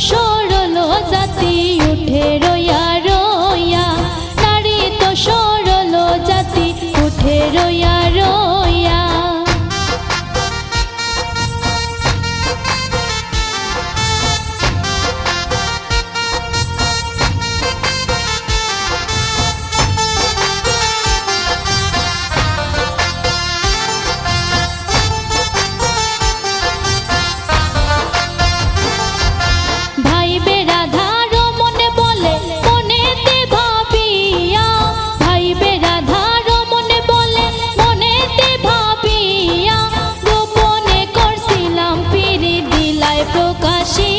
সরল জাতি উঠে রয়া রয়া নারী তো সরল জাতি উঠে রয়া প্রকাশে